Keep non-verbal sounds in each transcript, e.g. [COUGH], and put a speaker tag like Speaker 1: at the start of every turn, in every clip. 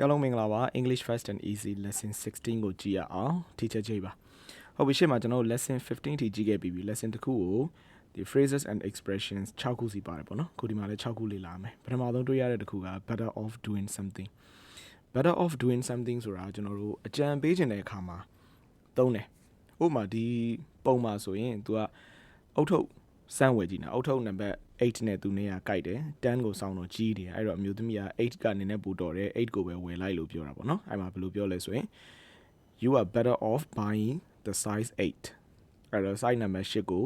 Speaker 1: အားလုံးမင်္ဂလာပါ English Fast and Easy Lesson 16ကိုကြည့်ရအောင် Teacher J ပါဟုတ်ပြီရှေ့မှာကျွန်တော်တို့ Lesson 15ထိကြည့်ခဲ့ပြီးပြီ Lesson တစ်ခုကိုဒီ phrases and expressions 6ခုစီပါတယ်ပေါ့နော်ခုဒီမှာလည်း6ခုလေ့လာမယ်ပထမဆုံးတွေ့ရတဲ့တစ်ခုက better off doing something better off doing something ဆိုတာကျွန်တော်တို့အကြံပေးခြင်းတဲ့အခါမှာသုံးတယ်ဥပမာဒီပုံမှာဆိုရင် तू ကအုတ်ထုတ် စမ်းဝယ်ကြည့်နေအုတ်ထုတ်နံပါတ်8နဲ့သူနေရကြိုက်တယ်10ကိုစောင်းတော့ကြီးတယ်အဲ့တော့အမျိုးသမီးက8ကနေနဲ့ပူတော်တယ်8ကိုပဲဝယ်လိုက်လို့ပြောတာပေါ့နော်အဲ့မှာဘယ်လိုပြောလဲဆိုရင် you are better off buying the size 8အဲ့တော့ size နံပါတ်8ကို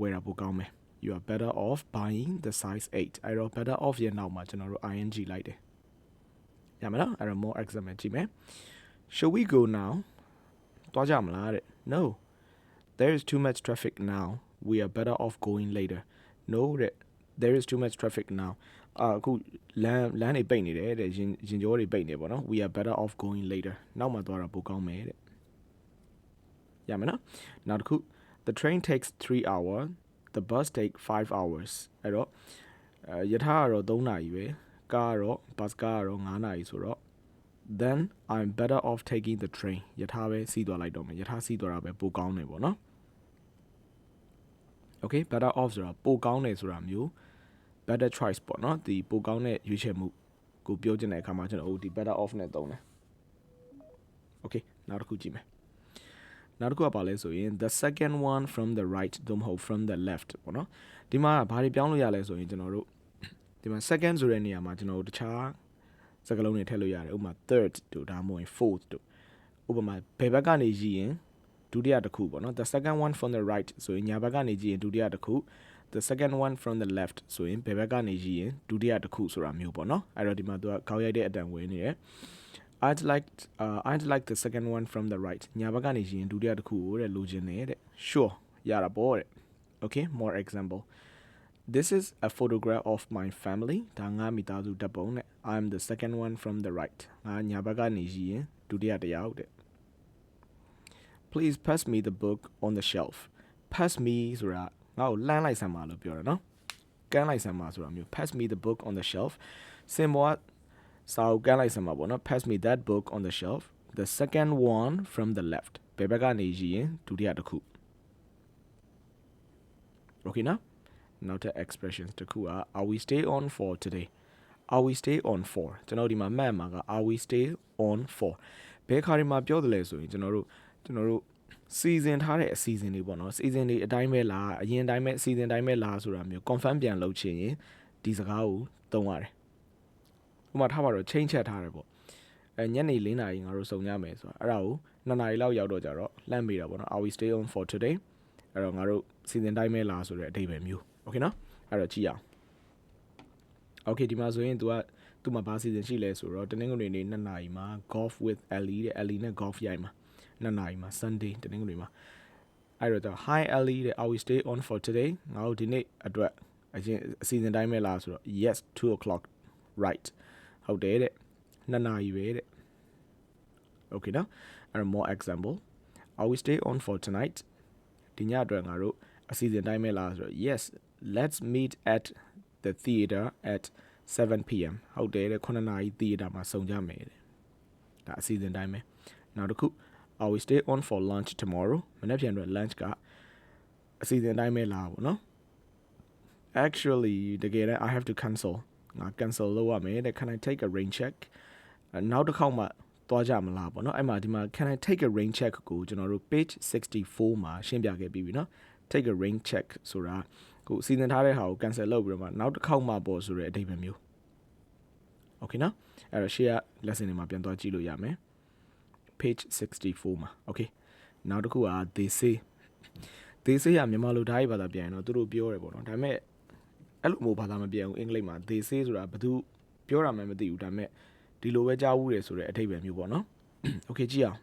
Speaker 1: ဝယ်တာပိုကောင်းမယ် you are better off buying the size 8အဲ့တော့ better off ရဲ့နောက်မှာကျွန်တော်တို့ ing လိုက်တယ်ရမလားအဲ့တော့ more example ကြည့်မယ် should we go now တွားကြမလားတဲ့ no there is too much traffic now we are better off going later no တဲ့ there is too much traffic now အာအခုလမ်းလမ်းတွေပိတ်နေတယ်တဲ့ရင်ရင်ကြောတွေပိတ်နေပေါ့နော် we are better off going later နောက်မှသွားတာပိုကောင်းမယ်တဲ့ရမယ်နော်နောက်တစ်ခု the train takes 3 hour the bus take 5 hours အဲ့တော့အဲယထာကတော့3နာရီပဲကားကတော့ bus ကားကတော့9နာရီဆိုတော့ then i'm better off taking the train ယထာပဲစီးသွားလိုက်တော့မယ်ယထာစီးသွားတာပဲပိုကောင်းတယ်ပေါ့နော် okay better off ဆိုတာပိုကောင်းတယ်ဆိုတာမျိုး better choice ပေါ့နော်ဒီပိုကောင်းတဲ့ရွေးချယ်မှုကိုပြောချင်တဲ့အခါမှာကျွန်တော်တို့ဒီ better off နဲ့သုံးတယ် okay နောက်တစ်ခုကြည့်မယ်နောက်တစ်ခုကပါလဲဆိုရင် the second one from the right သို့မဟုတ် from the left ပေါ့နော်ဒီမှာဘာတွေပြောင်းလို့ရလဲဆိုရင်ကျွန်တော်တို့ဒီမှာ second ဆိုတဲ့နေရာမှာကျွန်တော်တို့တခြားစကားလုံးတွေထည့်လို့ရတယ်ဥပမာ third တို့ဒါမှမဟုတ် fourth တို့ဥပမာဘယ်ဘက်ကနေရည်ရင် ဒုတိယတစ်ခုပေါ့နော် the second one from the right ဆိုရင်ညာဘက်ကနေကြည့်ရင်ဒုတိယတစ်ခု the second one from the left ဆိုရင်ဘယ်ဘက်ကနေကြည့်ရင်ဒုတိယတစ်ခုဆိုတာမျိုးပေါ့နော်အဲ့တော့ဒီမှာသူကခေါက်ရိုက်တဲ့အတန်ဝင်နေတယ် I'd like uh I'd like the second one from the right ညာဘက်ကနေကြည့်ရင်ဒုတိယတစ်ခုကိုတဲ့လိုချင်တယ်တဲ့ sure ရတာပေါ့တဲ့ okay more example This is a photograph of my family ဒါငါမိသားစုဓာတ်ပုံနဲ့ I'm the second one from the right ငါညာဘက်ကနေကြည့်ရင်ဒုတိယတစ်ယောက်တဲ့ please pass me the book on the shelf pass me ဆိုတာငါ့ကိုလှမ်းလိုက်စမ်းပါလို့ပြောတာနော်ကမ်းလိုက်စမ်းပါဆိုတာမျိုး pass me the book on the shelf စင်ဘောကစာအုပ်ကမ်းလိုက်စမ်းပါပေါ့နော် pass me that book on the shelf the second one from the left ဘယ်ဘက်ကနေကြည့်ရင်ဒုတိယတစ်ခု okay နော်နောက်ထပ် expressions တစ်ခုက are we stay on for today are we stay on for ကျွန်တော်ဒီမှာမှတ်မှာက are we stay on for ဘယ်ခါဒီမှာပြောတယ်လဲဆိုရင်ကျွန်တော်တို့ ကျွန်တော်တို့စီစဉ်ထားတဲ့အစီအစဉ်တွေပေါ့နော်စီစဉ်တွေအတိုင်းပဲလားအရင်တိုင်းပဲအစီအစဉ်တိုင်းပဲလားဆိုတာမျိုး confirm ပြန်လုပ်ချင်ရင်ဒီစကားကိုသုံးရတယ်ဥပမာထားပါတော့ change ချက်ထားတယ်ပေါ့အဲညနေ၄နာရီငါတို့စုံကြမယ်ဆိုတာအဲ့ဒါကို2နာရီလောက်ရောက်တော့ကြတော့လှမ်းမိတာပေါ့နော် are we stay on for today အဲ့တော့ငါတို့စီစဉ်တိုင်းပဲလားဆိုတဲ့အဓိပ္ပာယ်မျိုးโอเคနော်အဲ့တော့ကြည့်အောင်โอเคဒီမှာဆိုရင် तू ကသူ့မှာဘာစီစဉ်ရှိလဲဆိုတော့တနင်္ဂနွေနေ့2နာရီမှာ golf with Ellie တဲ့ Ellie နဲ့ golf ရိုက်မှာ 2နာရီမှာ Sunday တနင်္ဂနွေမှာအဲ့တော့ Hi Ellie တဲ့ I will stay on for today ငါတို့ဒီနေ့အတွက်အရင်အစီအစဉ်တိုင်းပဲလားဆိုတော့ yes 2 o'clock right ဟုတ်တယ်တဲ့2နာရီပဲတဲ့ Okay နော်အဲ့တော့ more example I will stay on for tonight ဒီညအတွက်ငါတို့အစီအစဉ်တိုင်းပဲလားဆိုတော့ yes let's meet at the theater at 7 pm ဟုတ်တယ်တဲ့9နာရီ theater မှာစုံကြမယ်တဲ့ဒါအစီအစဉ်တိုင်းပဲနောက်တစ်ခု I will stay on for lunch tomorrow မနေ့ပြန်တော့ lunch ကအစီအစဉ်တိုင်းပဲလားပေါ့နော် actually တကယ်တမ်း I have to cancel ငါ cancel လုပ်ရမယ်တဲ့ can I take a rain check နောက်တစ်ခေါက်မှသွားကြမလားပေါ့နော်အဲ့မှာဒီမှာ can I take a rain check ကိုကျွန်တော်တို့ page 64မှာရှင်းပြခဲ့ပြီးပြီနော် take a rain check ဆိုတာကိုစီစဉ်ထားတဲ့ဟာကို cancel လုပ်ပြီးတော့မှနောက်တစ်ခေါက်မှပေါ်ဆိုတဲ့အဓိပ္ပာယ်မျိုး okay နော်အဲ့တော့ share lesson တွေမှာပြန်သွားကြည့်လို့ရမယ် page 64မှာ okay နောက်တစ်ခုက they say they say ကမြန်မာလိုဓာတ်ရိုက်ဘာသာပြန်ရင်တော့သူတို့ပြောတယ်ပေါ့နော်ဒါပေမဲ့အဲ့လိုမျိုးဘာသာမပြန်ဘူးအင်္ဂလိပ်မှာ they say ဆိုတာဘယ်သူပြောတာမှမသိဘူးဒါပေမဲ့ဒီလိုပဲကြားဘူးတယ်ဆိုတဲ့အဓိပ္ပာယ်မျိုးပေါ့နော် okay ကြည့်အောင်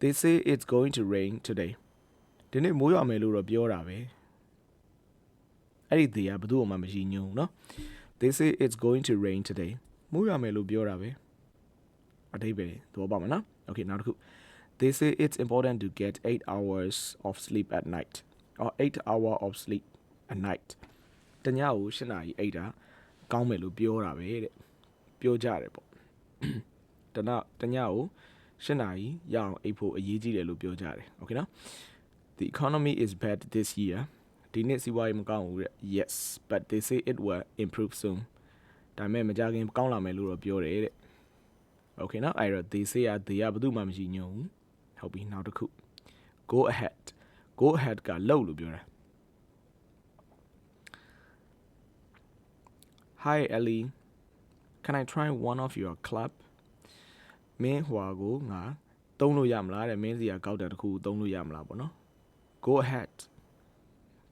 Speaker 1: they say it's going to rain today ဒီနေ့မိုးရွာမယ်လို့တော့ပြောတာပဲအဲ့ဒီ they ကဘယ်သူမှမရည်ညွှန်းဘူးနော် they say it's going to rain today မိုးရွာမယ်လို့ပြောတာပဲအဓိပ္ပာယ်သဘောပေါက်မှာနော် okay နောက်တစ်ခု they say it's important to get 8 hours of sleep at night or 8 hour of sleep at night တညကို8နာရီအိပ်တာကောင်းမယ်လို့ပြောတာပဲတဲ့ပြောကြတယ်ပေါ့တနတညကို8နာရီရအောင်အိပ်ဖို့အရေးကြီးတယ်လို့ပြောကြတယ် okay နော် the economy is bad this year ဒီနှစ်စီးပွားရေးမကောင်းဘူးတဲ့ yes but they say it will improve soon ဒါပေမဲ့မကြခင်ကောင်းလာမယ်လို့တော့ပြောတယ်တဲ့ Okay နော်အဲ့တော့ they say อ่ะ they อ่ะဘယ်သူမှမရှိညုံဘူးဟုတ်ပြီနောက်တစ်ခု go ahead go ahead ကလှုပ်လို့ပြောတာ Hi Ellie can I try one of your club မင်းဟွာကိုငါတုံးလို့ရမလားတဲ့မင်းစီကကောက်တယ်တစ်ခုတုံးလို့ရမလားပေါ့နော် go ahead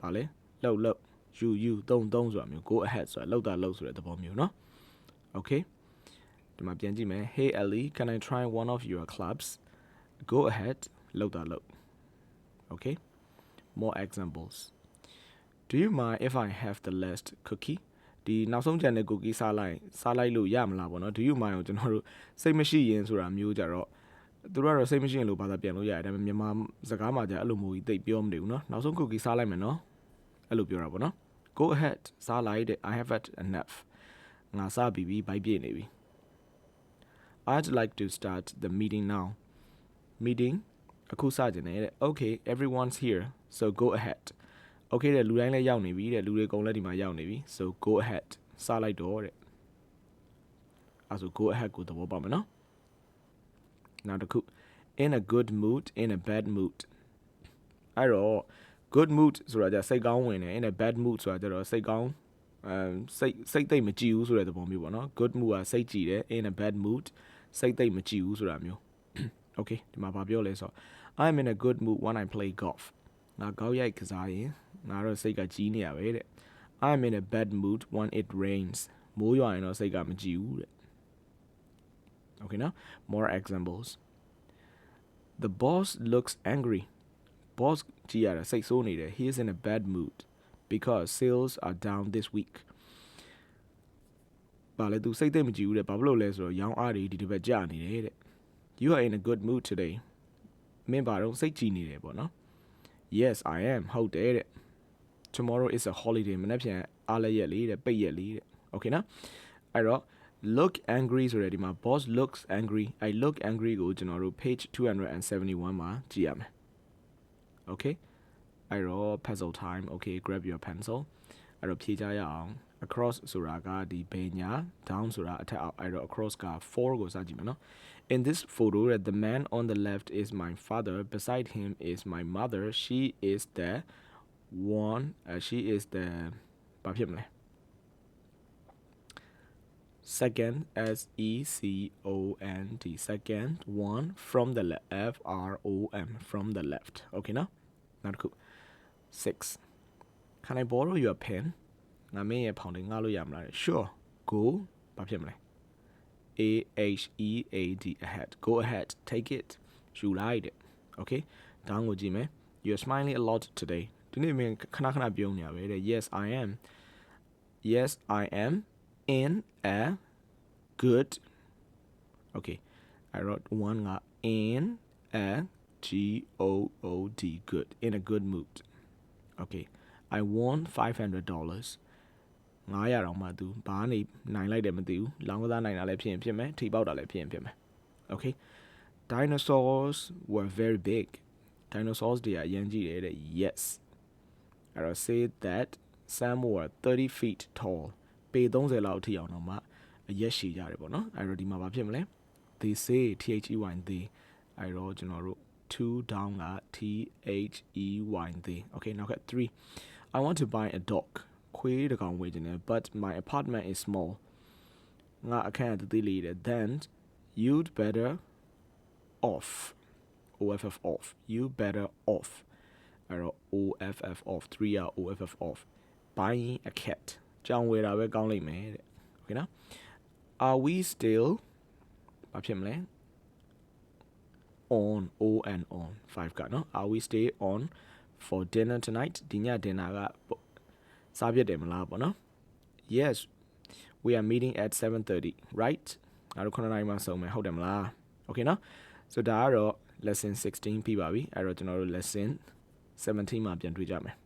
Speaker 1: ဗာလေလှုပ်လှုပ် you you တုံးတုံးဆိုတာမျိုး go ahead ဆိုတာလှုပ်တာလှုပ်ဆိုတဲ့သဘောမျိုးเนาะ okay ဒီမှာပြန်ကြည့်မယ် hey ellie can i try one of your clubs go ahead လှုပ်တာလှုပ် okay more examples do you mind if i have the last cookie ဒီနောက်ဆုံးကြံတဲ့ cookie စားလိုက်စားလိုက်လို့ရမလားပေါ့နော် do you mind ကိုကျွန်တော်တို့စိတ်မရှိရင်ဆိုတာမျိုးကြတော့သူတို့ကတော့စိတ်မရှိရင်လို့ဘာသာပြန်လို့ရတယ်ဒါပေမဲ့မြန်မာစကားမှာじゃအဲ့လိုမျိုးကြီးတိတ်ပြောမနေဘူးเนาะနောက်ဆုံး cookie စားလိုက်မယ်เนาะအဲ့လိုပြောတာပေါ့နော် go ahead စားလိုက်တဲ့ i have had enough ငါစားပြီးပြီဘိုက်ပြည့်နေပြီ I'd like to start the meeting now meeting အခုစကြနေတဲ့ okay everyone's here so go ahead okay တဲ့လူတိုင်းလည်းရောက်နေပြီတဲ့လူတွေအကုန်လည်းဒီမှာရောက်နေပြီ so go ahead စလိုက်တော့တဲ့အဲဆို go ahead ကိုသဘောပေါက်မယ်နော်နောက်တစ်ခု in a good mood in a bad mood အဲ့တော့ good mood ဆိုတာじゃစိတ်ကောင်းဝင်တယ် in a bad mood ဆိုတာကြတော့စိတ်ကောင်းအဲ စိတ်စိတ်သိမ့်မကြည့်ဘူးဆိုတဲ့သဘောမျိုးပေါ့နော် good mood ကစိတ်ကြည်တယ် in a bad mood စိတ်သိမ့်မကြည့်ဘူးဆိုတာမျိုး [CLEARS THROAT] okay ဒီမှာဗာပြောလဲဆိုတော့ I'm in a good mood when I play golf ငါကောက်ရိုက်ကစားရင်ငါတော့စိတ်ကကြီးနေရပဲတဲ့ I'm in a bad mood when it rains မိုးရွာရင်တော့စိတ်ကမကြည်ဘူးတဲ့ okay now more examples the boss looks angry boss ကြည့်ရတာစိတ်ဆိုးနေတယ် he is in a bad mood Because sales are down this week ဘာလဲသူစိတ်သိမ့်မကြည့်ဘူးတဲ့ဘာဖြစ်လို့လဲဆိုတော့ရောင်းအားတွေဒီတစ်ပတ်ကျနေတယ်တဲ့ you are in a good mood today မင်းဘာတော့စိတ်ကြည်နေတယ်ပေါ့နော် yes i am ဟုတ်တယ်တဲ့ tomorrow is a holiday မနေ့ပြန်အားလည်းရက်လေးတဲ့ပိတ်ရက်လေးတဲ့ okay နော်အဲ့တော့ look angry ဆိုတဲ့ဒီမှာ boss looks angry I look angry ကိုကျွန်တော်တို့ page 271မှာကြည့်ရမယ် okay အဲ့တော့ puzzle time okay grab your pencil အဲ့တော့ဖြေကြရအောင် across ဆိုတာကဒီဘယ်ညာ down ဆိုတာအထက်အောက်အဲ့တော့ across က4ကိုစကြည့်မယ်နော် in this photo that the man on the left is my father beside him is my mother she is the one uh, she is the ဘာဖြစ်မလဲ second S E C O N D second one from the left F R O M from the left okay နော်နောက်တစ်ခု 6 can i borrow your pen ငါမင်းရဲ့ဖောင်တွေငှားလို့ရမလား sure go ဘာဖြစ်မလဲ A H E A D ahead go ahead take it ယူလိုက်တဲ့ okay ဒါကိုကြည့်မယ် you're smiling a lot today ဒီနေ့မင်းခဏခဏပြုံးနေရပဲတဲ့ yes i am yes i am in a good okay i wrote one က in a g o o d good in a good mood Okay i won 500 dollars 900တောင်မှသူဘာနေနိုင်လိုက်တယ်မသိဘူးလောင်းကစားနိုင်တာလည်းဖြစ်ရင်ဖြစ်မယ်ထိပေါက်တာလည်းဖြစ်ရင်ဖြစ်မယ် okay dinosaurs were very big dinosaurs တွေကအရင်ကြီးတယ်တဲ့ yes အဲ့တော့ say that some were 30 feet tall ပေ30လောက်အထိအောင်တော့မှအရက်ရှည်ကြတယ်ပေါ့နော်အဲ့တော့ဒီမှာဘာဖြစ်မလဲ they say t h e y they အဲ့တော့ကျွန်တော်တို့ 2 down က t h e y they okay နောက်က3 i want to buy a dog ခွေးတကောင်ဝယ်ခြင်းတယ် but my apartment is small ငါအခန်းအသေးလေးတယ် then you'd better off off off you better off အဲ့တော့ off off 3ရ off off buying a cat ကြောင်ဝယ်တာပဲကောင်းလိမ့်မယ်တဲ့ okay နော် are we still ဘာဖြစ်မလဲ on o and on 5ကနော် are we stay on for dinner tonight ဒီည dinner ကစားပြတ်တယ်မလားပေါ့နော် yes we are meeting at 7:30 right အားတို့9နာရီမှစုံမယ်ဟုတ်တယ်မလား okay နော် so ဒါကတော့ lesson 16ပြီးပါပြီအဲ့တော့ကျွန်တော်တို့ lesson 17မှာပြန်တွေ့ကြမယ်